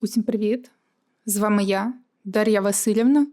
Усім привіт! З вами я, Дар'я Васильівна.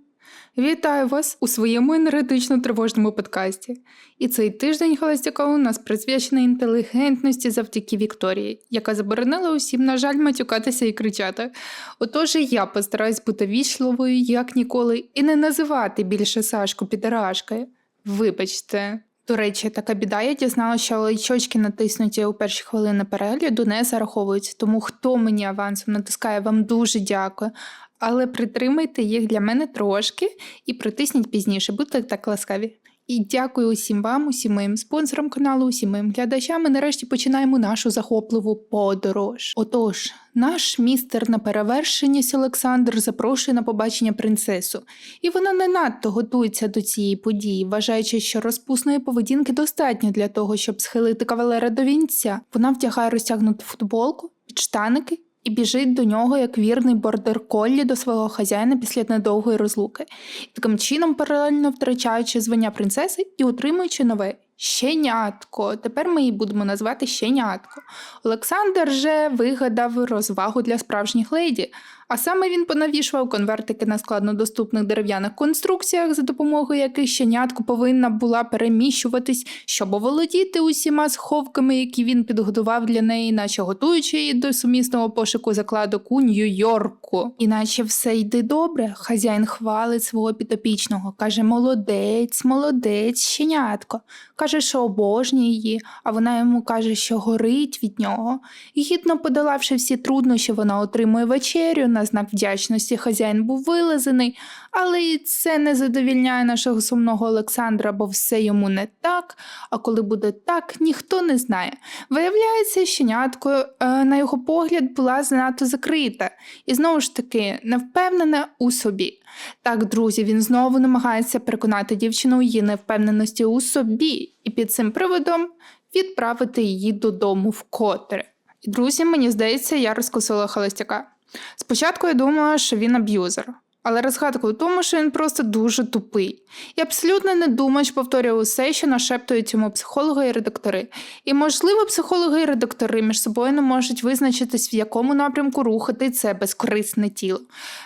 Вітаю вас у своєму енергетично тривожному подкасті. І цей тиждень холостяка у нас присвячений інтелігентності завдяки Вікторії, яка заборонила усім, на жаль, матюкатися і кричати. Отож, і я постараюсь бути вічливою, як ніколи, і не називати більше Сашку підарашкою. Вибачте. До речі, така біда, я дізналася, що лайчочки натиснуті у перші хвилини перегляду не зараховуються, тому хто мені авансом натискає, вам дуже дякую. Але притримайте їх для мене трошки і притисніть пізніше, будьте так ласкаві. І дякую усім вам, усім моїм спонсорам каналу, усім моїм глядачам. І нарешті починаємо нашу захопливу подорож. Отож, наш містер на перевершеність Олександр запрошує на побачення принцесу, і вона не надто готується до цієї події, вважаючи, що розпусної поведінки достатньо для того, щоб схилити кавалера до вінця. Вона вдягає розтягнуту футболку, підштаники і біжить до нього як вірний бордер коллі до свого хазяїна після недовгої розлуки, і таким чином паралельно втрачаючи звання принцеси і отримуючи нове. Щенятко. Тепер ми її будемо назвати Щенятко. Олександр же вигадав розвагу для справжніх леді, а саме він понавішував конвертики на складнодоступних дерев'яних конструкціях, за допомогою яких щенятко повинна була переміщуватись, щоб оволодіти усіма сховками, які він підготував для неї, наче готуючи її до сумісного пошуку закладок у Нью-Йорку. Іначе все йде добре. Хазяїн хвалить свого підопічного, каже: молодець, молодець, щенятко. Каже, що обожнює її, а вона йому каже, що горить від нього. І гідно подолавши всі труднощі, вона отримує вечерю. На знак вдячності хазяїн був вилазений, але і це не задовільняє нашого сумного Олександра, бо все йому не так. А коли буде так, ніхто не знає. Виявляється, щенятко, е, на його погляд, була занадто закрита і знову ж таки не впевнена у собі. Так, друзі, він знову намагається переконати дівчину її невпевненості у собі, і під цим приводом відправити її додому вкотре. Друзі, мені здається, я розкусила холостяка. Спочатку я думала, що він аб'юзер, але розгадка у тому, що він просто дуже тупий. І абсолютно не думач повторює усе, що нашептують йому психологи і редактори. І, можливо, психологи і редактори між собою не можуть визначитись, в якому напрямку рухати це безкорисне тіло.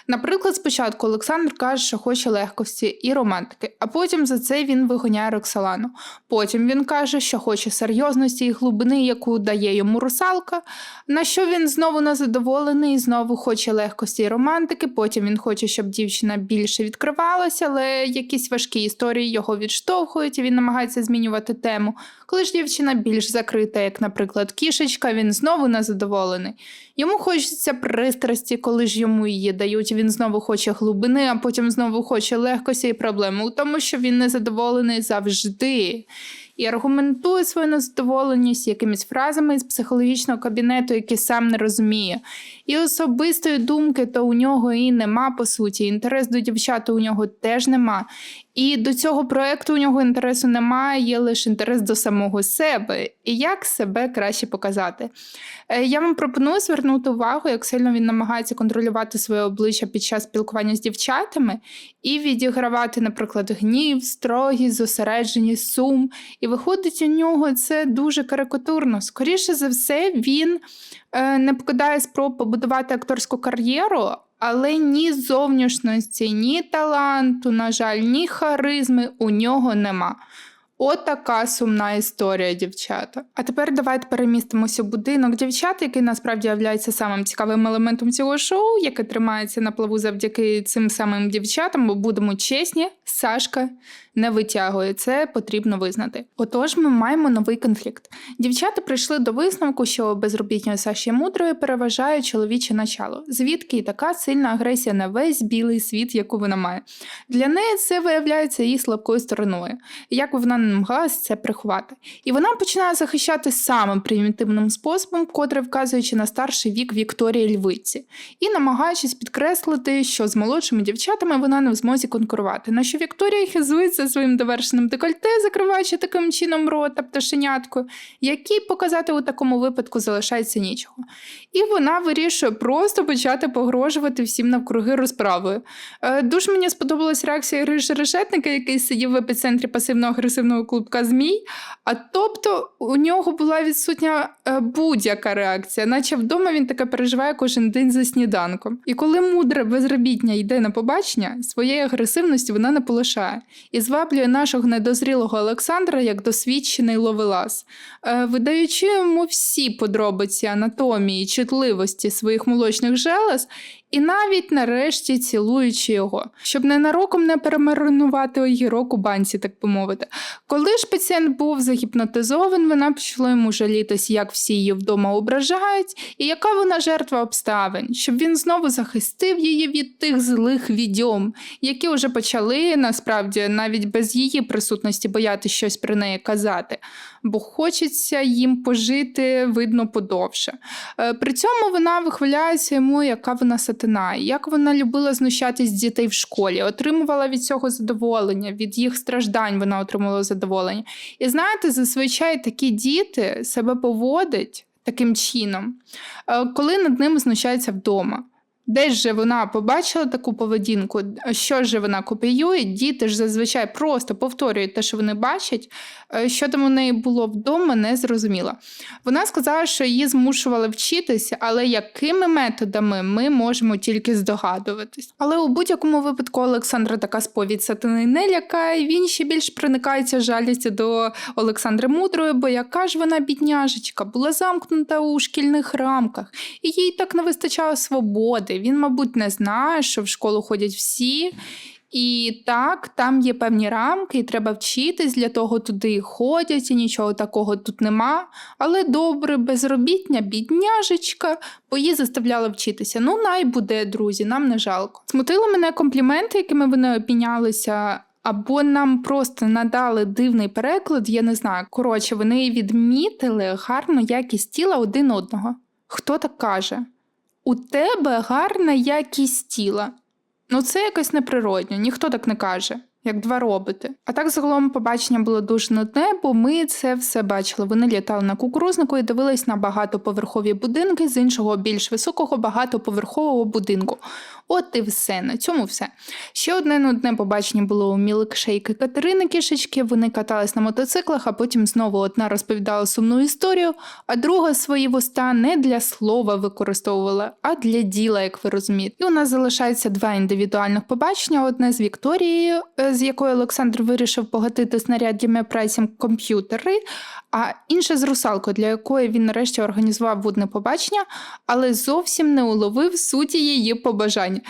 Наприклад, спочатку Олександр каже, що хоче легкості і романтики, а потім за це він вигоняє Роксолану. Потім він каже, що хоче серйозності і глибини, яку дає йому русалка, на що він знову незадоволений, знову хоче легкості і романтики. Потім він хоче, щоб дівчина більше відкривалася, але якісь важкі історії його відштовхують, і він намагається змінювати тему. Коли ж дівчина більш закрита, як, наприклад, кішечка, він знову незадоволений. Йому хочеться пристрасті, коли ж йому її дають. Він знову хоче глибини, а потім знову хоче легкості і проблеми у тому, що він незадоволений завжди. І аргументує свою незадоволеність якимись фразами з психологічного кабінету, які сам не розуміє. І особистої думки то у нього і нема, по суті. Інтерес до дівчат у нього теж нема. І до цього проекту у нього інтересу немає, є лише інтерес до самого себе і як себе краще показати. Е, Я вам пропоную звернути увагу, як сильно він намагається контролювати своє обличчя під час спілкування з дівчатами і відігравати, наприклад, гнів, строгість, зосередженість, сум. І виходить у нього це дуже карикатурно. Скоріше за все, він не покидає спроб побудувати акторську кар'єру. Але ні зовнішності, ні таланту, на жаль, ні харизми у нього нема. Отака сумна історія, дівчата. А тепер давайте перемістимося в будинок дівчат, який насправді являється самим цікавим елементом цього шоу, яке тримається на плаву завдяки цим самим дівчатам, бо будемо чесні, Сашка не витягує це, потрібно визнати. Отож, ми маємо новий конфлікт. Дівчата прийшли до висновку, що безробітня Саші мудрої переважає чоловіче начало, звідки і така сильна агресія на весь білий світ, яку вона має. Для неї це виявляється її слабкою стороною, як вона не намагалась це приховати. І вона починає захищати самим примітивним способом, котре вказуючи на старший вік Вікторії Львиці, і намагаючись підкреслити, що з молодшими дівчатами вона не в змозі конкурувати. На що Вікторія хизується своїм довершеним декольте, закриваючи таким чином рота пташеняткою, який показати у такому випадку залишається нічого. І вона вирішує просто почати погрожувати всім навкруги розправою. Е, Дуже мені сподобалась реакція Гриші Решетника, який сидів в епіцентрі пасивно-агресивного чорного клубка змій. А тобто у нього була відсутня е, будь-яка реакція, наче вдома він таке переживає кожен день за сніданком. І коли мудра безробітня йде на побачення, своєї агресивності вона не полишає і зваблює нашого недозрілого Олександра як досвідчений ловелас, е, видаючи йому всі подробиці анатомії, чутливості своїх молочних желез. І навіть нарешті цілуючи його, щоб ненароком не перемаринувати огірок у банці, так би мовити. Коли ж пацієнт був загіпнотизований, вона почала йому жалітись, як всі її вдома ображають, і яка вона жертва обставин, щоб він знову захистив її від тих злих відьом, які вже почали насправді навіть без її присутності боятися щось про неї казати, бо хочеться їм пожити, видно, подовше. Е, При цьому вона вихваляється йому, яка вона сатана, як вона любила знущатись дітей в школі, отримувала від цього задоволення, від їх страждань вона отримувала задоволення. І знаєте, зазвичай такі діти себе поводять таким чином, е, коли над ними знущаються вдома. Десь же вона побачила таку поведінку, що ж вона копіює, діти ж зазвичай просто повторюють те, що вони бачать. Е, Що там у неї було вдома, не зрозуміла. Вона сказала, що її змушували вчитися, але якими методами ми можемо тільки здогадуватись. Але у будь-якому випадку Олександра така сповідь сатани не лякає. Він ще більш проникається жалістю до Олександри Мудрої, бо яка ж вона бідняжечка, була замкнута у шкільних рамках, і їй так не вистачало свободи. Він, мабуть, не знає, що в школу ходять всі. І так, там є певні рамки, і треба вчитись, для того туди ходять, і нічого такого тут нема. Але добре, безробітня, бідняжечка, бо її заставляли вчитися. Ну, най буде, друзі, нам не жалко. Смутили мене компліменти, якими вони обмінялися. Або нам просто надали дивний переклад, я не знаю. Коротше, вони відмітили гарну якість тіла один одного. Хто так каже? У тебе гарна якість тіла. Ну, це якось неприродньо, ніхто так не каже, як два роботи. А так загалом побачення було дуже нудне, бо ми це все бачили. Вони літали на кукурузнику і дивились на багатоповерхові будинки з іншого більш високого багатоповерхового будинку. От і все, на цьому все. Ще одне нудне побачення було у мілкшейки Катерини Кішечки. Вони катались на мотоциклах, а потім знову одна розповідала сумну історію, а друга свої вуста не для слова використовувала, а для діла, як ви розумієте. І у нас залишається два індивідуальних побачення: одне з Вікторією, е, з якою Олександр вирішив погатити снаряддями прайсом комп'ютери, а інше з русалкою, для якої він нарешті організував водне побачення, але зовсім не уловив суті її побажань.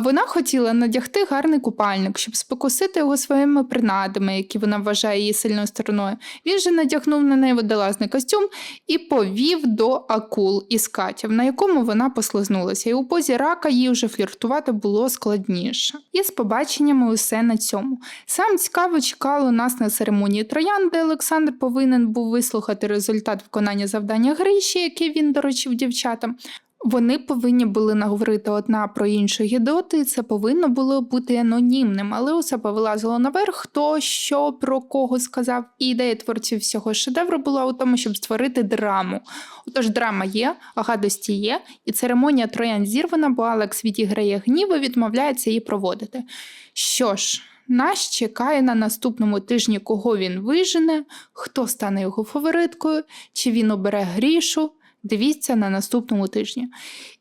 Вона хотіла надягти гарний купальник, щоб спокусити його своїми принадами, які вона вважає її сильною стороною. Він же надягнув на неї водолазний костюм і повів до акул із катів, на якому вона послизнулася, і у позі рака їй вже фліртувати було складніше. І з побаченнями усе на цьому. Сам цікаво чекало нас на церемонії троян, де Олександр повинен був вислухати результат виконання завдання Гриші, яке він доручив дівчатам. Вони повинні були наговорити одна про іншу гідоти, це повинно було бути анонімним, але усе повилазило наверх, хто що про кого сказав. І ідея творців всього шедевру була у тому, щоб створити драму. Отож, драма є, а гадості є, і церемонія троян зірвана, бо Алекс відіграє гнів і відмовляється її проводити. Що ж. Нас чекає на наступному тижні, кого він вижене, хто стане його фавориткою, чи він обере грішу. Дивіться на наступному тижні.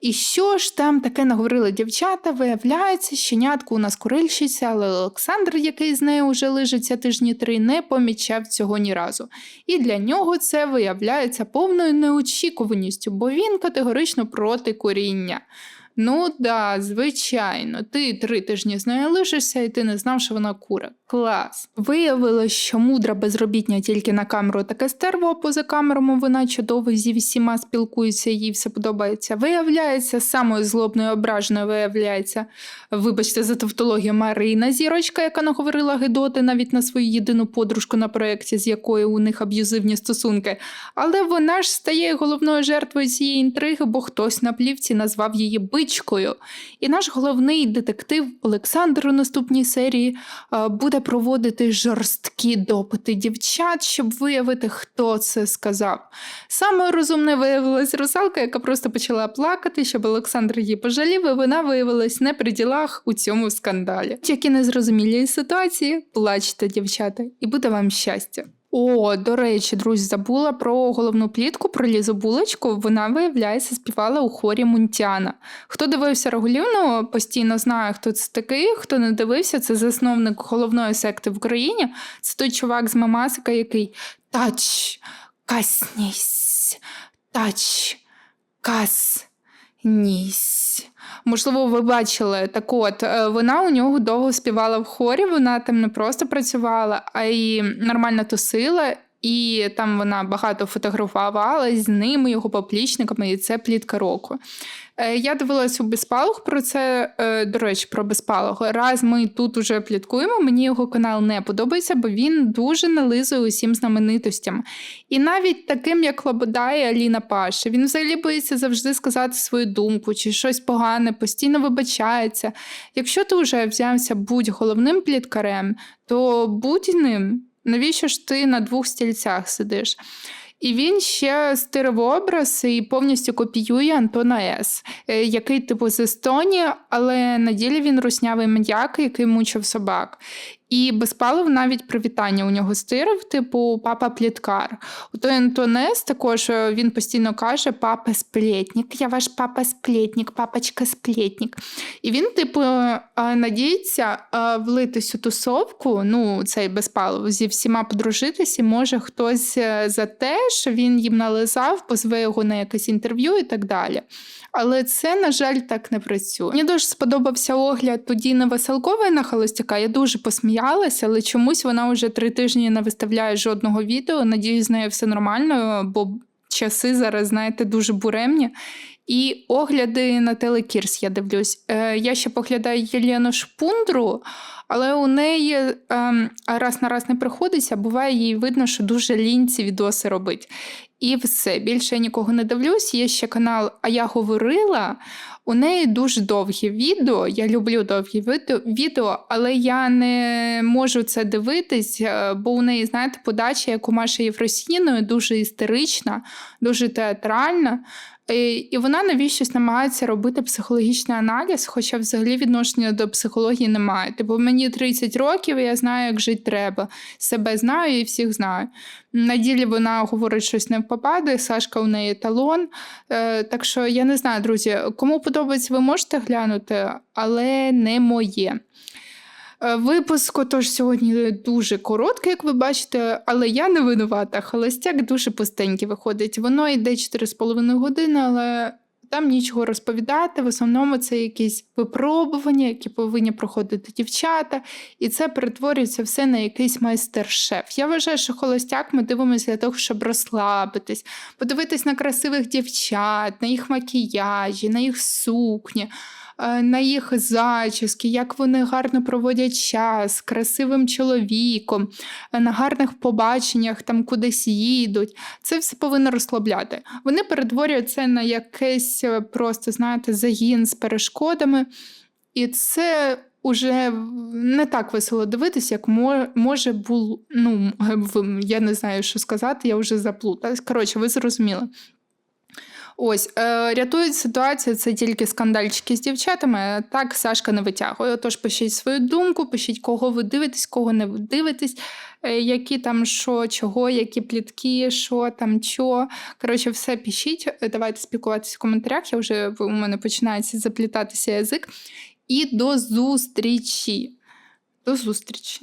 І що ж там таке наговорили дівчата? Виявляється, щенятку у нас курильщиця, але Олександр, який з нею вже лежиться тижні три, не помічав цього ні разу. І для нього це виявляється повною неочікуваністю, бо він категорично проти коріння. Ну да, звичайно, ти три тижні з нею лишишся, і ти не знав, що вона кура. Клас. Виявилось, що мудра безробітня тільки на камеру таке стерво, а поза камерами вона чудово зі всіма спілкується, їй все подобається. Виявляється, самою злобною ображеною виявляється, вибачте за тавтологію, Марина Зірочка, яка наговорила Гедоти навіть на свою єдину подружку на проєкті, з якою у них аб'юзивні стосунки. Але вона ж стає головною жертвою цієї інтриги, бо хтось на плівці назвав її вуличкою. І наш головний детектив Олександр у наступній серії е, буде проводити жорсткі допити дівчат, щоб виявити, хто це сказав. Саме розумне виявилась русалка, яка просто почала плакати, щоб Олександр її пожалів, і вона виявилась не при ділах у цьому скандалі. Які незрозумілі ситуації, плачте, дівчата, і буде вам щастя. О, до речі, друзі, забула про головну плітку про Лізу Булочку. Вона, виявляється, співала у хорі Мунтяна. Хто дивився регулярно, постійно знає, хто це такий. Хто не дивився, це засновник головної секти в Україні. Це той чувак з Мамасика, який тач, каснісь, тач, кас. Нісь. Можливо, ви бачили. Так от, е, вона у нього довго співала в хорі, вона там не просто працювала, а й нормально тусила. І там вона багато фотографувалась з ними, його поплічниками, і це плітка року. Е, Я дивилась у Безпалух про це, е, до речі, про Безпалух. Раз ми тут уже пліткуємо, мені його канал не подобається, бо він дуже нализує усім знаменитостям. І навіть таким, як Лобода і Аліна Паша. Він взагалі боїться завжди сказати свою думку чи щось погане, постійно вибачається. Якщо ти вже взявся будь головним пліткарем, то будь ним. Навіщо ж ти на двох стільцях сидиш? І він ще стирив образ і повністю копіює Антона С, е, який типу з Естонії, але на ділі він руснявий маньяк, який мучив собак. І Безпалов навіть привітання у нього стирив, типу папа пліткар. У той Антонес також е, він постійно каже: папа сплетник, я ваш папа сплетник, папочка сплетник. І він, типу, е, надіється е, влитись у тусовку, ну, цей Безпалов, зі всіма подружитись, і може хтось за те, що він їм нализав, позве його на якесь інтерв'ю і так далі. Але це, на жаль, так не працює. Мені дуже сподобався огляд тоді на Веселкової на холостяка. Я дуже посміялася, але чомусь вона вже три тижні не виставляє жодного відео. Надіюсь, з нею все нормально, бо часи зараз, знаєте, дуже буремні. І огляди на телекірс я дивлюсь. Е, я ще поглядаю Єлену Шпундру, але у неї ем, раз на раз не приходиться, буває їй видно, що дуже лінь ці відоси робить. І все. Більше я нікого не дивлюсь. Є ще канал А я говорила. У неї дуже довгі відео. Я люблю довгі відео- але я не можу це дивитись, е, бо у неї, знаєте, подача, як у Маші Єфросініної, дуже істерична, дуже театральна. І вона навіщось намагається робити психологічний аналіз, хоча взагалі відношення до психології немає. Типу, мені 30 років, і я знаю, як жити треба. Себе знаю і всіх знаю. На ділі вона говорить щось не впопаде, Сашка у неї талон. Е, так що я не знаю, друзі, кому подобається, ви можете глянути, але не моє. Е, Випуск отож сьогодні дуже короткий, як ви бачите, але я не винувата. Холостяк дуже пустенький виходить. Воно йде 4,5 години, але там нічого розповідати. В основному це якісь випробування, які повинні проходити дівчата, і це перетворюється все на якийсь майстер-шеф. Я вважаю, що холостяк ми дивимося для того, щоб розслабитись, подивитись на красивих дівчат, на їх макіяжі, на їх сукні е, на їх зачіски, як вони гарно проводять час з красивим чоловіком, е, на гарних побаченнях, там кудись їдуть. Це все повинно розслабляти. Вони перетворюють це на якийсь е, просто, знаєте, загін з перешкодами. І це уже не так весело дивитися, як може було. Ну, я не знаю, що сказати, я вже заплуталась. Коротше, ви зрозуміли. Ось, е, рятують ситуацію це тільки скандальчики з дівчатами. Так Сашка не витягує. Отож, пишіть свою думку, пишіть, кого ви дивитесь, кого не дивитесь, е, які там що, чого, які плітки, що там, що. Коротше, все пишіть. Давайте спілкуватися в коментарях. Я вже у мене починається заплітатися язик. І до зустрічі. До зустрічі.